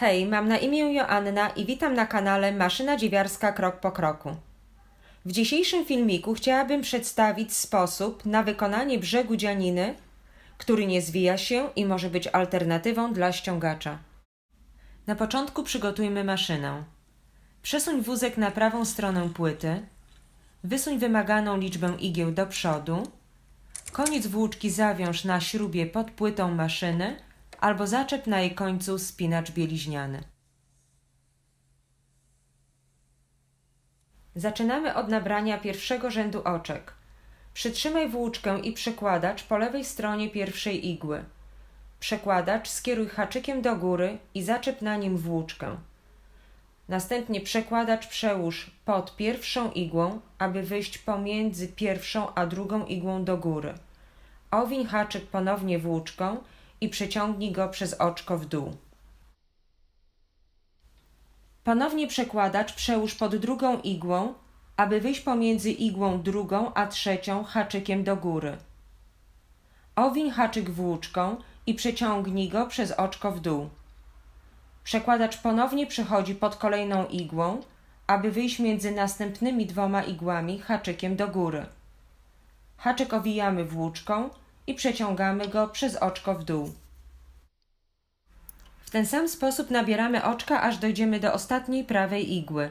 Hej, mam na imię Joanna i witam na kanale Maszyna Dziewiarska Krok po Kroku. W dzisiejszym filmiku chciałabym przedstawić sposób na wykonanie brzegu dzianiny, który nie zwija się i może być alternatywą dla ściągacza. Na początku przygotujmy maszynę. Przesuń wózek na prawą stronę płyty, wysuń wymaganą liczbę igieł do przodu, koniec włóczki zawiąż na śrubie pod płytą maszyny albo zaczep na jej końcu spinacz bieliźniany. Zaczynamy od nabrania pierwszego rzędu oczek. Przytrzymaj włóczkę i przekładacz po lewej stronie pierwszej igły. Przekładacz skieruj haczykiem do góry i zaczep na nim włóczkę. Następnie przekładacz przełóż pod pierwszą igłą, aby wyjść pomiędzy pierwszą a drugą igłą do góry. Owiń haczyk ponownie włóczką i przeciągnij go przez oczko w dół. Ponownie przekładacz przełóż pod drugą igłą, aby wyjść pomiędzy igłą drugą a trzecią haczykiem do góry. Owiń haczyk włóczką i przeciągnij go przez oczko w dół. Przekładacz ponownie przechodzi pod kolejną igłą, aby wyjść między następnymi dwoma igłami haczykiem do góry. Haczyk owijamy włóczką i przeciągamy go przez oczko w dół. W ten sam sposób nabieramy oczka, aż dojdziemy do ostatniej prawej igły.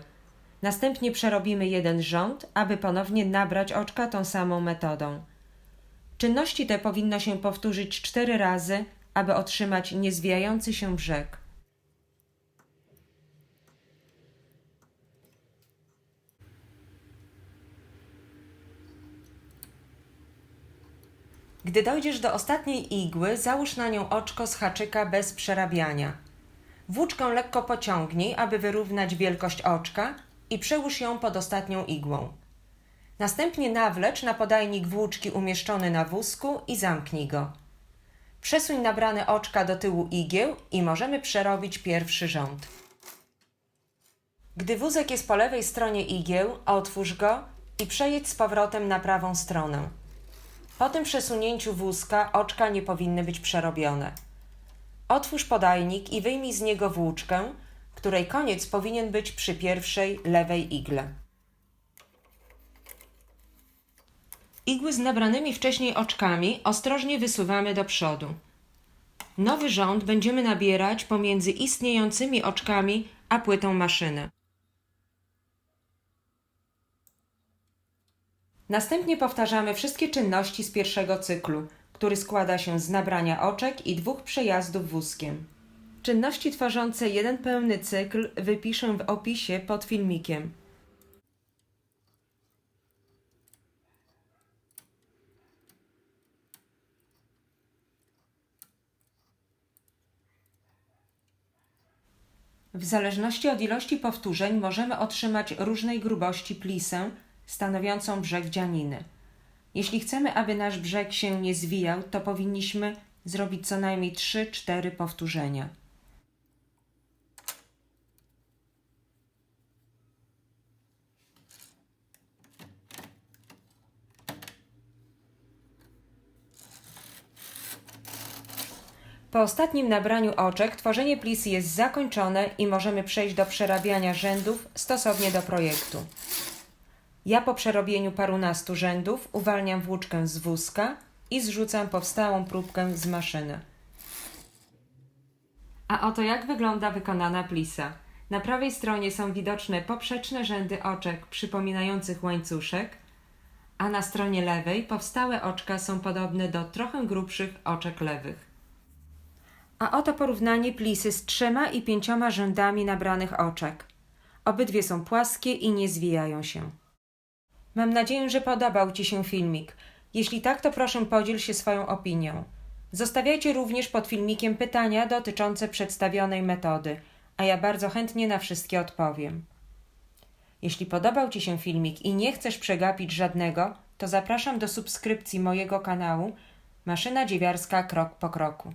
Następnie przerobimy jeden rząd, aby ponownie nabrać oczka tą samą metodą. Czynności te powinno się powtórzyć cztery razy, aby otrzymać niezwijający się brzeg. Gdy dojdziesz do ostatniej igły, załóż na nią oczko z haczyka bez przerabiania. Włóczkę lekko pociągnij, aby wyrównać wielkość oczka i przełóż ją pod ostatnią igłą. Następnie nawlecz na podajnik włóczki umieszczony na wózku i zamknij go. Przesuń nabrane oczka do tyłu igieł i możemy przerobić pierwszy rząd. Gdy wózek jest po lewej stronie igieł, otwórz go i przejedź z powrotem na prawą stronę. Po tym przesunięciu wózka oczka nie powinny być przerobione. Otwórz podajnik i wyjmij z niego włóczkę, której koniec powinien być przy pierwszej lewej igle. Igły z nabranymi wcześniej oczkami ostrożnie wysuwamy do przodu. Nowy rząd będziemy nabierać pomiędzy istniejącymi oczkami a płytą maszyny. Następnie powtarzamy wszystkie czynności z pierwszego cyklu, który składa się z nabrania oczek i dwóch przejazdów wózkiem. Czynności tworzące jeden pełny cykl wypiszę w opisie pod filmikiem. W zależności od ilości powtórzeń możemy otrzymać różnej grubości plisę stanowiącą brzeg dzianiny. Jeśli chcemy, aby nasz brzeg się nie zwijał, to powinniśmy zrobić co najmniej 3-4 powtórzenia. Po ostatnim nabraniu oczek tworzenie plisy jest zakończone i możemy przejść do przerabiania rzędów stosownie do projektu. Ja po przerobieniu parunastu rzędów uwalniam włóczkę z wózka i zrzucam powstałą próbkę z maszyny. A oto jak wygląda wykonana plisa. Na prawej stronie są widoczne poprzeczne rzędy oczek przypominających łańcuszek, a na stronie lewej powstałe oczka są podobne do trochę grubszych oczek lewych. A oto porównanie plisy z trzema i pięcioma rzędami nabranych oczek. Obydwie są płaskie i nie zwijają się. Mam nadzieję, że podobał Ci się filmik. Jeśli tak, to proszę podziel się swoją opinią. Zostawiajcie również pod filmikiem pytania dotyczące przedstawionej metody, a ja bardzo chętnie na wszystkie odpowiem. Jeśli podobał Ci się filmik i nie chcesz przegapić żadnego, to zapraszam do subskrypcji mojego kanału Maszyna Dziewiarska Krok po Kroku.